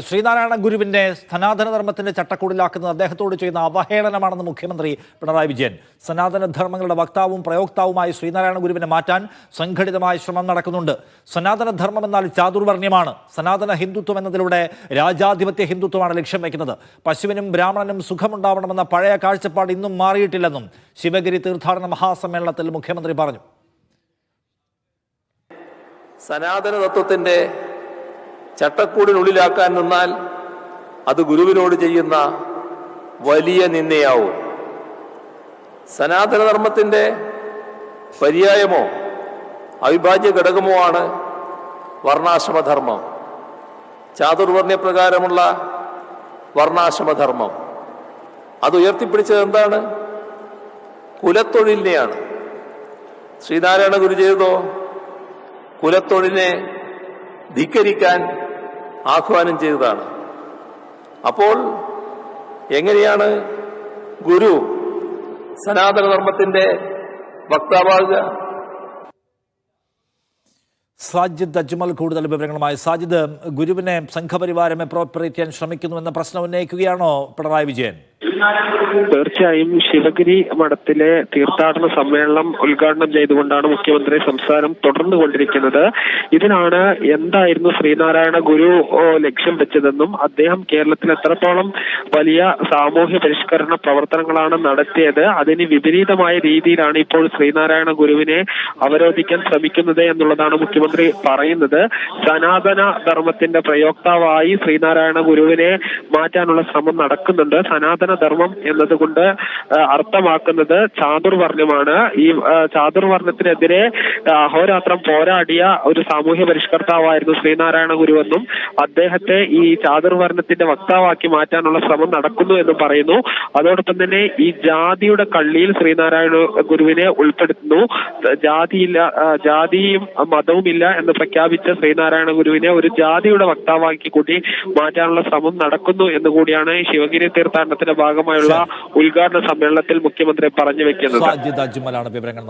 ശ്രീനാരായണ ഗുരുവിന്റെ സനാതന ചട്ടക്കൂടിലാക്കുന്നത് അദ്ദേഹത്തോട് ചെയ്യുന്ന അവഹേളനമാണെന്ന് മുഖ്യമന്ത്രി പിണറായി വിജയൻ. സനാതനധർമ്മങ്ങളുടെ വക്താവും പ്രയോക്താവുമായി ശ്രീനാരായണ ഗുരുവിനെ മാറ്റാൻ സംഘടിതമായ ശ്രമം നടക്കുന്നുണ്ട്. സനാതനധർമ്മം എന്നാൽ ചാതുർവർണ്യമാണ് സനാതന ഹിന്ദുത്വം എന്നതിലൂടെ രാജാധിപത്യ ഹിന്ദുത്വമാണ് ലക്ഷ്യം വയ്ക്കുന്നത്. പശുവിനും ബ്രാഹ്മണനും സുഖമുണ്ടാവണമെന്ന പഴയ കാഴ്ചപ്പാട് ഇന്നും മാറിയിട്ടില്ലെന്നും ശിവഗിരി തീർത്ഥാടന മഹാസമ്മേളനത്തിൽ മുഖ്യമന്ത്രി പറഞ്ഞു. സനാതന തത്വത്തിന്റെ ചട്ടക്കൂടിനുള്ളിലാക്കാൻ നിന്നാൽ അത് ഗുരുവിനോട് ചെയ്യുന്ന വലിയ നിന്ദയാവും. സനാതനധർമ്മത്തിന്റെ പര്യായമോ അവിഭാജ്യ ഘടകമോ ആണ് വർണാശ്രമധർമ്മം. ചാതുർവർണയപ്രകാരമുള്ള വർണാശ്രമധർമ്മം. അത് ഉയർത്തിപ്പിടിച്ചത് എന്താണ്? കുലത്തൊഴിലിനെയാണ്. ശ്രീനാരായണ ഗുരു ചെയ്തതോ കുലത്തൊഴിലിനെ ധിക്കരിക്കാൻ ആഹ്വാനം ചെയ്തതാണ്. അപ്പോൾ എങ്ങനെയാണ് ഗുരു സനാതനധർമ്മത്തിന്റെ വക്താവാകുക? സാജിദ് അജ്മൽ കൂടുതൽ വിവരങ്ങളുമായി. സാജിദ് ഗുരുവിനെ സംഘപരിവാരം അപ്രോപ്രിയേറ്റ് ചെയ്യാൻ ശ്രമിക്കുന്നുവെന്ന പ്രശ്നം ഉന്നയിക്കുകയാണോ പിണറായി വിജയൻ? തീർച്ചയായും ശിവഗിരി മഠത്തിലെ തീർത്ഥാടന സമ്മേളനം ഉദ്ഘാടനം ചെയ്തുകൊണ്ടാണ് മുഖ്യമന്ത്രി സംസാരം തുടർന്നു കൊണ്ടിരിക്കുന്നത്. ഇതിനാണ് എന്തായിരുന്നു ശ്രീനാരായണ ഗുരു ലക്ഷ്യം വെച്ചതെന്നും അദ്ദേഹം കേരളത്തിൽ എത്രത്തോളം വലിയ സാമൂഹ്യ പരിഷ്കരണ പ്രവർത്തനങ്ങളാണ് നടത്തിയത് അതിന് വിപരീതമായ രീതിയിലാണ് ഇപ്പോൾ ശ്രീനാരായണ ഗുരുവിനെ അവരോധിക്കാൻ ശ്രമിക്കുന്നത് എന്നുള്ളതാണ് മുഖ്യമന്ത്രി പറയുന്നത്. സനാതന ധർമ്മത്തിന്റെ പ്രയോക്താവായി ശ്രീനാരായണ ഗുരുവിനെ മാറ്റാനുള്ള ശ്രമം നടക്കുന്നുണ്ട്. സനാതന ധർമ്മം എന്നതുകൊണ്ട് അർത്ഥമാക്കുന്നത് ചാതുർവർണമാണ് ഈ ചാതുർവർണത്തിനെതിരെ അഹോരാത്രം പോരാടിയ ഒരു സാമൂഹ്യ പരിഷ്കർത്താവായിരുന്നു ശ്രീനാരായണ ഗുരുവെന്നും അദ്ദേഹത്തെ ഈ ചാതുർവർണത്തിന്റെ വക്താവാക്കി മാറ്റാനുള്ള ശ്രമം നടക്കുന്നു എന്നും പറയുന്നു. അതോടൊപ്പം തന്നെ ഈ ജാതിയുടെ കള്ളിയിൽ ശ്രീനാരായണ ഗുരുവിനെ ഉൾപ്പെടുത്തുന്നു. ജാതിയില്ല ജാതിയും മതവും ഇല്ല എന്ന് പ്രഖ്യാപിച്ച ശ്രീനാരായണ ഗുരുവിനെ ഒരു ജാതിയുടെ വക്താവാക്കി കൂടി മാറ്റാനുള്ള ശ്രമം നടക്കുന്നു എന്നുകൂടിയാണ് ശിവഗിരി തീർത്ഥാടനത്തിന്റെ ഭാഗമായുള്ള ഉദ്ഘാടന സമ്മേളനത്തിൽ മുഖ്യമന്ത്രി പറഞ്ഞു വെക്കുന്നത്. വിവരങ്ങൾ